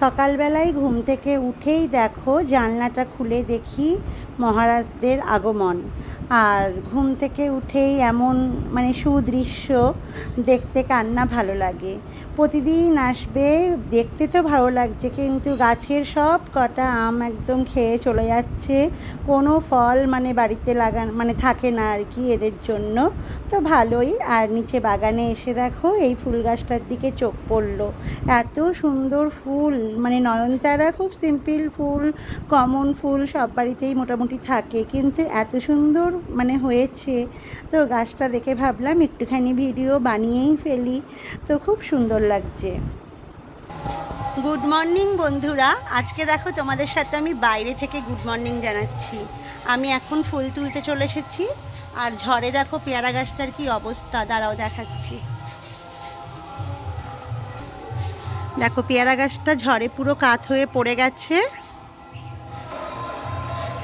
সকালবেলায় ঘুম থেকে উঠেই দেখো জানলাটা খুলে দেখি মহারাজদের আগমন। আর ঘুম থেকে উঠেই এমন মানে সুদৃশ্য দেখতে কান্না ভালো লাগে। প্রতিদিন আসবে, দেখতে তো ভালো লাগছে, কিন্তু গাছের সব কটা আম একদম খেয়ে চলে যাচ্ছে কোনো ফল মানে বাড়িতে লাগান মানে থাকে না আর কি এদের জন্য। তো ভালোই। আর নিচে বাগানে এসে দেখো, এই ফুল গাছটার দিকে চোখ পড়ল। এত সুন্দর ফুল। মানে নয়নতারা খুব সিম্পল ফুল কমন ফুল সব বাড়িতেই মোটামুটি থাকে। কিন্তু এত সুন্দর মানে হয়েছে। তো গাছটা দেখে ভাবলাম একটুখানি ভিডিও বানিয়েই ফেলি। তো খুব সুন্দর লাগছে। গুড মর্নিং বন্ধুরা। আজকে দেখো তোমাদের সাথে আমি বাইরে থেকে গুড মর্নিং জানাচ্ছি। আমি এখন ফুল তুলতে চলে এসেছি, আর ঝড়ে দেখো পেয়ারা গাছটার কি অবস্থা, দাঁড়াও দেখাচ্ছি। দেখো পেয়ারা গাছটা ঝড়ে পুরো কাত হয়ে পড়ে গেছে।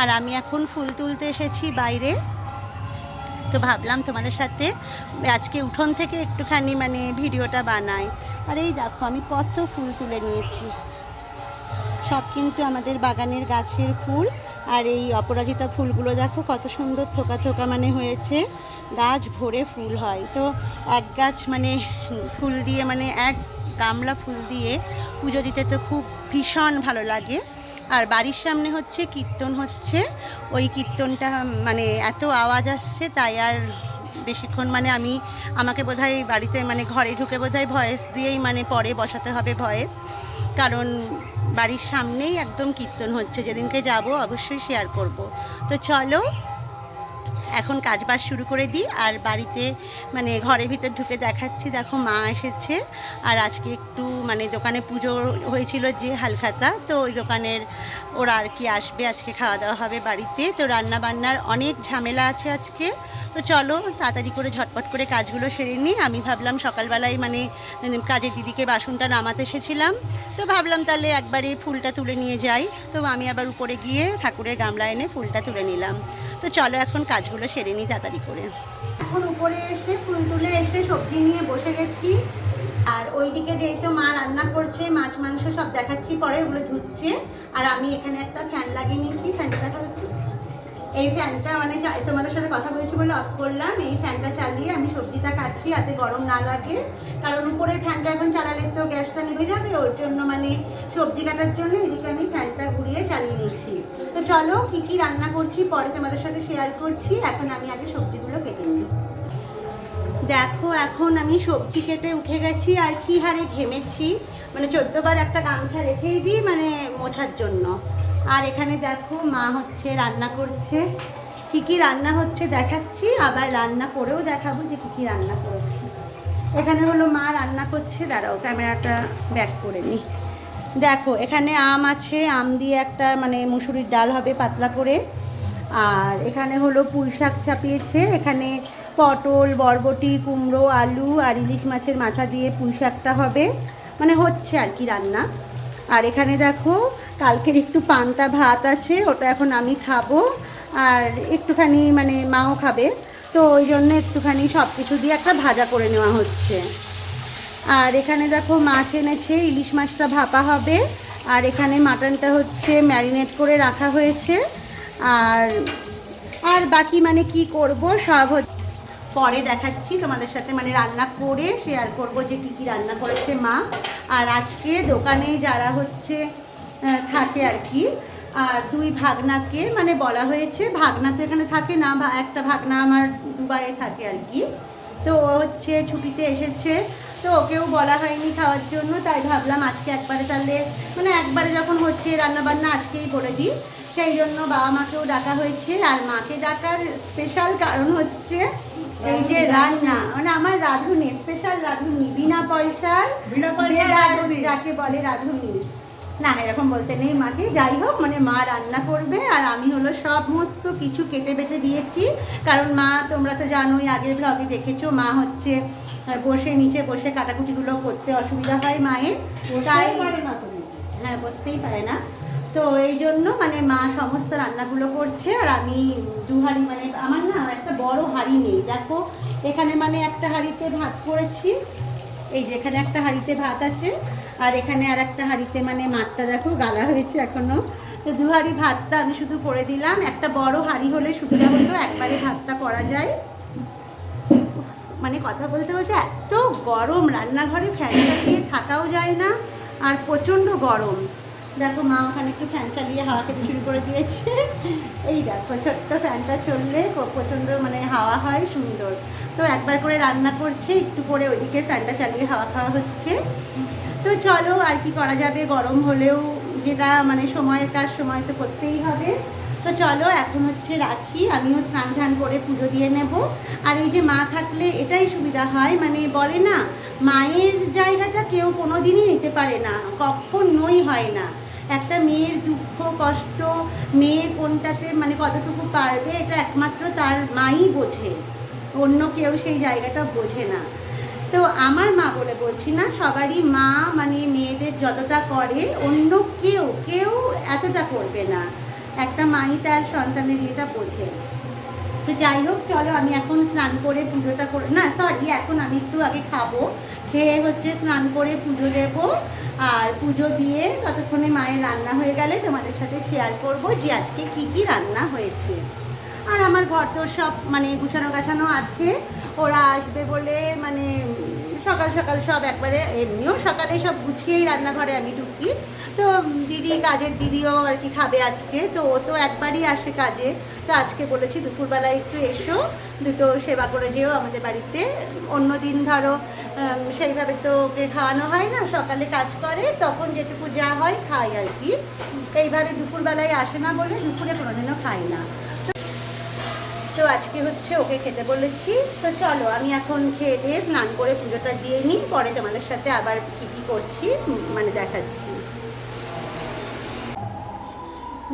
আর আমি এখন ফুল তুলতে এসেছি বাইরে। তো ভাবলাম তোমাদের সাথে আজকে উঠোন থেকে একটুখানি মানে ভিডিওটা বানাই। আর এই দেখো, আমি কত ফুল তুলে নিয়েছি। সব কিন্তু আমাদের বাগানের গাছের ফুল। আর এই অপরাজিতা ফুলগুলো দেখো, কত সুন্দর থোকা থোকা মানে হয়েছে। গাছ ভরে ফুল হয়। তো এক গাছ মানে ফুল দিয়ে মানে এক গামলা ফুল দিয়ে পুজো দিতে তো খুব ভীষণ ভালো লাগে। আর বাড়ির সামনে হচ্ছে কীর্তন হচ্ছে। ওই কীর্তনটা মানে এত আওয়াজ আসছে, তাই আর বেশিক্ষণ মানে আমি, আমাকে বোধহয় বাড়িতে মানে ঘরে ঢুকে বোধহয় ভয়েস দিয়েই মানে পরে বসাতে হবে ভয়েস। কারণ বাড়ির সামনেই একদম কীর্তন হচ্ছে, যেদিনকে যাব অবশ্যই শেয়ার করব। তো চলো, এখন কাজ বাজ শুরু করে দিই আর বাড়িতে মানে ঘরের ভিতর ঢুকে দেখাচ্ছি। দেখো মা এসেছে আর আজকে একটু মানে দোকানে পুজো হয়েছিল যে হালখাতা, তো ওই দোকানের ওরা আর কি আসবে, আজকে খাওয়া দাওয়া হবে বাড়িতে। তো রান্না বান্নার অনেক ঝামেলা আছে আজকে। তো চলো, তাড়াতাড়ি করে ঝটপট করে কাজগুলো সেরে নিই। আমি ভাবলাম সকালবেলায় মানে কাজের দিদিকে বাসনটা নামাতে এসেছিলাম। তো ভাবলাম তাহলে একবারে ফুলটা তুলে নিয়ে যাই। তো আমি আবার উপরে গিয়ে ঠাকুরের গামলা এনে ফুলটা তুলে নিলাম। তো চলো এখন কাজগুলো সেরে নিই তাড়াতাড়ি করে। এখন উপরে এসে ফুল তুলে এসে সবজি নিয়ে বসে গেছি। আর ওইদিকে যেহেতু মা রান্না করছে, মাছ, মাংস সব দেখাচ্ছি, পরে ওগুলো ধুচ্ছে। আর আমি এখানে একটা ফ্যান লাগিয়ে নিয়েছি। ফ্যানটা দেখা হচ্ছে এই ফ্যানটা মানে তোমাদের সাথে কথা বলেছি বলে অফ করলাম। এই ফ্যানটা চালিয়ে আমি সবজিটা কাটছি যাতে গরম না লাগে। কারণ উপরের ফ্যানটা এখন চালালে তো গ্যাসটা নেমে যাবে, ওর জন্য মানে সবজি কাটার জন্য এদিকে আমি ফ্যানটা ঘুরিয়ে চালিয়ে নিচ্ছি। তো চলো কি কি রান্না করছি পরে তোমাদের সাথে শেয়ার করছি, এখন আমি আগে সবজিগুলো কেটে নিই। দেখো, এখন আমি সবজি কেটে উঠে গেছি, আর কি হারে ঘেমেছি। মানে চোদ্দবার একটা গামছা রেখেই দিই মানে মোছার জন্য। আর এখানে দেখো মা হচ্ছে রান্না করছে। কি কি রান্না হচ্ছে দেখাচ্ছি, আবার রান্না করেও দেখাবো যে কি কি রান্না করেছি। এখানে হলো মা রান্না করছে, দাঁড়াও ক্যামেরাটা ব্যাক করে নিই দেখো, এখানে আম আছে, আম দিয়ে একটা মানে মুসুরির ডাল হবে পাতলা করে। আর এখানে হলো পুঁই শাক চাপিয়েছে, এখানে পটল, বরবটি, কুমড়ো, আলু আর ইলিশ মাছের মাথা দিয়ে পুঁই শাকটা হবে। মানে হচ্ছে আর কি রান্না। আর এখানে দেখো, কালকের একটু পান্তা ভাত আছে, ওটা এখন আমি খাব। আর একটুখানি মানে মাও খাবে, তো ওই জন্য একটুখানি সব কিছু দিয়ে একটা ভাজা করে নেওয়া হচ্ছে। আর এখানে দেখো মাছ এনেছে, ইলিশ মাছটা ভাপা হবে। আর এখানে মাটনটা হচ্ছে ম্যারিনেট করে রাখা হয়েছে। আর আর বাকি মানে কি করব, সব পরে দেখাচ্ছি তোমাদের সাথে মানে রান্না করে শেয়ার করব যে কি কি রান্না করেছে মা। আর আজকে দোকানে যারা হচ্ছে থাকে আর কি, আর দুই ভাগনাকে মানে বলা হয়েছে ভাগনা তো এখানে থাকে না একটা ভাগনা আমার দুবাইয়ে থাকে আর কি। তো ও হচ্ছে ছুটিতে এসেছে, তো ওকেও বলা হয়নি খাওয়ার জন্য, তাই ভাবলাম আজকে একবারে তাহলে মানে একবারে যখন হচ্ছে রান্নাবান্না আজকেই বলে দিই। সেই জন্য বাবা মাকেও ডাকা হয়েছে, আর মাকে ডাকার স্পেশাল কারণ হচ্ছে এই যে রান্না মানে আমার রাঁধুনি স্পেশাল রাঁধুনি বিনা পয়সার বিনা পয়সার যাকে বলে রাঁধুনি। না এরকম বলতে নেই মাকে। যাই হোক মানে মা রান্না করবে আর আমি হলো সমস্ত কিছু কেটে বেটে দিয়েছি। কারণ মা তোমরা তো জানোই আগের ব্লগে দেখেছ মা হচ্ছে বসে নিচে বসে কাটাকুটিগুলো করতে অসুবিধা হয় মায়ের। তাই হ্যাঁ বসতেই পারে না। তো এই জন্য মানে মা সমস্ত রান্নাগুলো করছে, আর আমি দু হাঁড়ি মানে আমার না একটা বড় হাঁড়ি নেই। দেখো, এখানে মানে একটা হাঁড়িতে ভাত করেছি, এই যে এখানে একটা হাঁড়িতে ভাত আছে, আর এখানে আর একটা হাঁড়িতে মানে মাঠটা দেখো গালা হয়েছে এখনও তো দু হাঁড়ি ভাতটা আমি শুধু করে দিলাম। একটা বড় হাঁড়ি হলে সুবিধা হতো, একবারে ভাতটা করা যায়। মানে কথা বলতে বলতে এত গরম, রান্নাঘরে ফ্যান চালিয়ে থাকাও যায় না, আর প্রচণ্ড গরম। দেখো মা ওখানে একটু ফ্যান চালিয়ে হাওয়া খেতে শুরু করে দিয়েছে। এই দেখো, ছোট্ট ফ্যানটা চললে প্রচণ্ড মানে হাওয়া হয়, সুন্দর। তো একবার করে রান্না করছে, একটু করে ওইদিকে ফ্যানটা চালিয়ে হাওয়া খাওয়া হচ্ছে। তো চলো আর কি করা যাবে, গরম হলেও যেটা মানে সময়ের কাজ সময় তো করতেই হবে। তো চলো, এখন হচ্ছে রাখি, আমিও স্নান ধান করে পুজো দিয়ে নেব। আর এই যে মা থাকলে এটাই সুবিধা হয় মানে বলে না, মায়ের জায়গাটা কেউ কোনো দিনই নিতে পারে না কখনোই হয় না। একটা মেয়ের দুঃখ, কষ্ট, মেয়ে কোনটাতে মানে কতটুকু পারবে, এটা একমাত্র তার মাই বোঝে। অন্য কেউ সেই জায়গাটা বোঝে না। তো আমার মা বলে, বলছি না, সবারই মা মানে মেয়েদের যতটা করে, অন্য কেউ কেউ এতটা করবে না। একটা মাই তার সন্তানের ইয়েটা বোঝে। তো যাই হোক, চলো আমি এখন স্নান করে পুজোটা করে, না সরি এখন আমি একটু আগে খাব। খেয়ে হচ্ছে স্নান করে পুজো দেব। আর পুজো দিয়ে ততক্ষণে মায়ের রান্না হয়ে গেলে তোমাদের সাথে শেয়ার করব যে আজকে কি কি রান্না হয়েছে। আর আমার ঘর তো সব মানে গুছানো গাছানো আছে। ওরা আসবে বলে মানে সকাল সকাল সব একবারে এমনিও সকালে সব গুছিয়েই রান্নাঘরে আমি ঢুকি। তো দিদি কাজের দিদিও আর কি খাবে আজকে। তো ও তো একবারই আসে কাজে। তো আজকে বলেছি দুপুরবেলায় একটু এসো। দুটো সেবা করে যেও আমাদের বাড়িতে। অন্য দিন ধরো সেইভাবে তো ওকে খাওয়ানো হয় না, সকালে কাজ করে, তখন যেটুকু যা হয় খাই আর কি। এইভাবে দুপুরবেলায় আসে না বলে দুপুরে কোনোদিনও খাই না। তো আজকে হচ্ছে ওকে খেতে বলেছি। তো চলো, আমি এখন খেয়ে দিয়ে স্নান করে পুজোটা দিয়ে নিই, পরে তোমাদের সাথে আবার কি কি করছি মানে দেখাচ্ছি।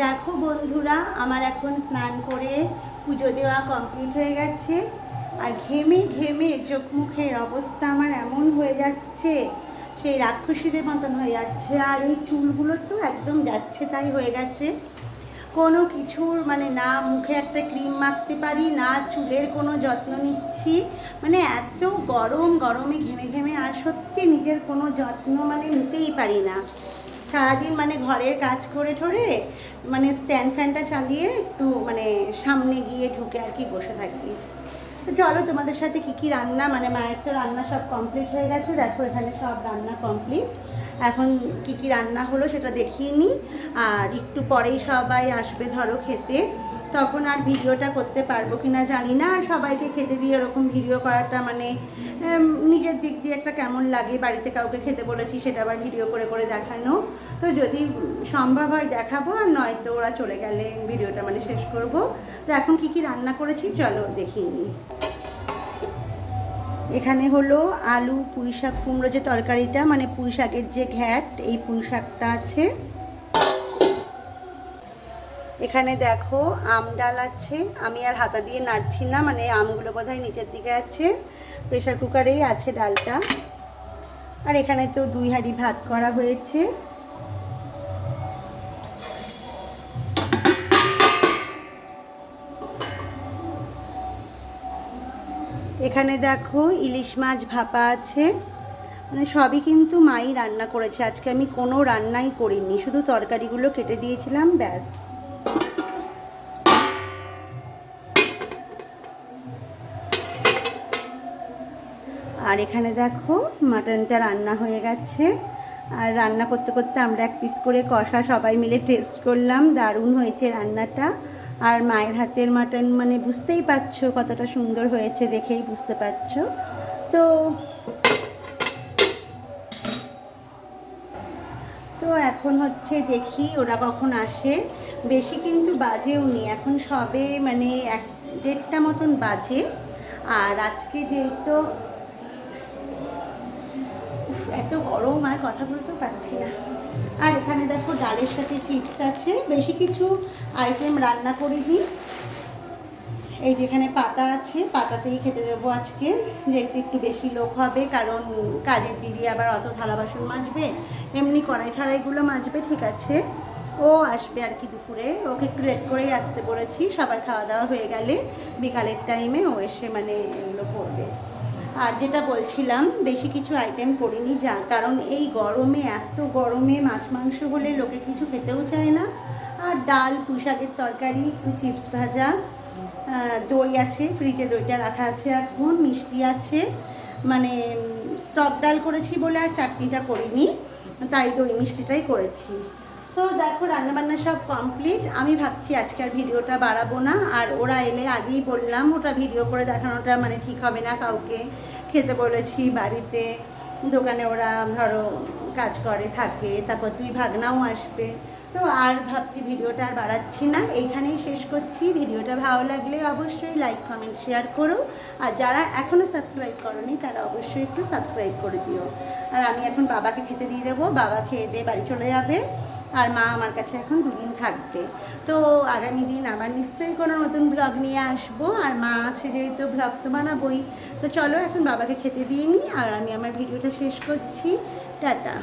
দেখো বন্ধুরা, আমার এখন স্নান করে পুজো দেওয়া কমপ্লিট হয়ে গেছে। আর ঘেমে ঘেমে চোখ মুখের অবস্থা আমার এমন হয়ে যাচ্ছে, সেই রাক্ষসীদের মতন হয়ে যাচ্ছে। আর এই চুলগুলো তো একদম যাচ্ছে তাই হয়ে গেছে। কোনো কিছুর মানে না মুখে একটা ক্রিম মাখতে পারি, না চুলের কোনো যত্ন নিচ্ছি। মানে এত গরম, গরমে ঘেমে ঘেমে আর সত্যি নিজের কোনো যত্ন মানে নিতেই পারি না। সারাদিন মানে ঘরের কাজ করে ঠরে মানে স্ট্যান্ড ফ্যানটা চালিয়ে একটু মানে সামনে গিয়ে ঢুকে আর কি বসে থাকি। চলো তোমাদের সাথে কি কি রান্না মানে মায়ের তো রান্না সব কমপ্লিট হয়ে গেছে, দেখো এখানে সব রান্না কমপ্লিট এখন কি কি রান্না হলো সেটা দেখিয়ে নিই আর একটু পরেই সবাই আসবে ধরো খেতে। তখন আর ভিডিওটা করতে পারব কিনা জানি না। আর সবাইকে খেতে দিয়ে ওরকম ভিডিও করাটা মানে নিজের দিক দিয়ে একটা কেমন লাগে, বাড়িতে কাউকে খেতে বলেছি সেটা আবার ভিডিও করে করে দেখানো। তো যদি সম্ভব হয় দেখাবো, আর নয়তো ওরা চলে গেলে ভিডিওটা মানে শেষ করব। তো এখন কি কি রান্না করেছি চলো দেখিয়ে নিই এখানে হলো আলু পুঁই শাক কুমড়ো যে তরকারিটা মানে পুঁই শাকের যে ঘ্যাট, এই পুঁই শাকটা আছে। এখানে দেখো আম ডাল আছে। আমি আর হাতা দিয়ে নাড়ছি না মানে আমগুলো বোধহয় নিচের দিকে আছে। প্রেশার কুকারেই আছে ডালটা। আর এখানে তো দুই হাঁড়ি ভাত করা হয়েছে। এখানে দেখো ইলিশ মাছ ভাপা আছে। মানে সবই কিন্তু মাই রান্না করেছে। আজকে আমি কোনো রান্নাই করিনি, শুধু তরকারিগুলো কেটে দিয়েছিলাম, ব্যাস। আর এখানে দেখো মাটনটা রান্না হয়ে গেছে। আর রান্না করতে করতে আমরা এক পিস করে কষা সবাই মিলে টেস্ট করলাম, দারুণ হয়েছে রান্নাটা। আর মায়ের হাতের মাটন মানে বুঝতেই পারছ কতটা সুন্দর হয়েছে দেখেই বুঝতে পারছ। তো তো এখন হচ্ছে দেখি ওরা কখন আসে। বেশি কিন্তু বাজেও নি, এখন সবে মানে এক দেড়টা মতন বাজে। আর আজকে যেহেতু এত গরম আর কথা বলতেও পারছি না। আর এখানে দেখো ডালের সাথে চিপস আছে। বেশি কিছু আইটেম রান্না করিনি। এই যেখানে পাতা আছে পাতাতেই খেতে দেবো আজকে। যেহেতু একটু বেশি লোক হবে, কারণ কাজের দিদি আবার অত থালা বাসন মাজবে, এমনি কড়াই ঠাড়াইগুলো মাজবে, ঠিক আছে। ও আসবে আর কি দুপুরে। ওকে একটু লেট করেই আসতে বলেছি। সবার খাওয়া দাওয়া হয়ে গেলে বিকালের টাইমে ও এসে মানে এগুলো করবে। আর যেটা বলছিলাম, বেশি কিছু আইটেম করিনি যা কারণ এই গরমে, এত গরমে মাছ মাংস হলে লোকে কিছু খেতেও চায় না। আর ডাল পুঁই শাকের তরকারি একটু চিপস ভাজা দই আছে ফ্রিজে দইটা রাখা আছে এখন, মিষ্টি আছে। মানে টক ডাল করেছি বলে আর চাটনিটা করিনি, তাই দই মিষ্টিটাই করেছি। তো দেখো, রান্নাবান্না সব কমপ্লিট আমি ভাবছি আজকে আর ভিডিওটা বাড়াবো না। আর ওরা এলে আগেই বললাম, ওটা ভিডিও করে দেখানোটা মানে ঠিক হবে না কাউকে। খেতে বলেছি বাড়িতে, দোকানে ওরা ধরো কাজ করে, থাকে। তারপর তুই ভাগনাও আসবে। তো আর ভাবছি ভিডিওটা আর বাড়াচ্ছি না। এইখানেই শেষ করছি। ভিডিওটা ভালো লাগলে অবশ্যই লাইক কমেন্ট শেয়ার করো। আর যারা এখনও সাবস্ক্রাইব করনি, তারা অবশ্যই একটু সাবস্ক্রাইব করে দিও। আর আমি এখন বাবাকে খেতে দিয়ে দেবো। বাবা খেয়ে দিয়ে বাড়ি চলে যাবে। আর মা আমার কাছে এখন দুদিন থাকবে। তো আগামী দিন আবার নিশ্চয়ই কোনো নতুন ব্লগ নিয়ে আসব। আর মা আছে যেহেতু ব্লগ তো বানাবোই। তো চলো এখন বাবাকে খেতে দিয়ে নিই আর আমি আমার ভিডিওটা শেষ করছি। টাটা।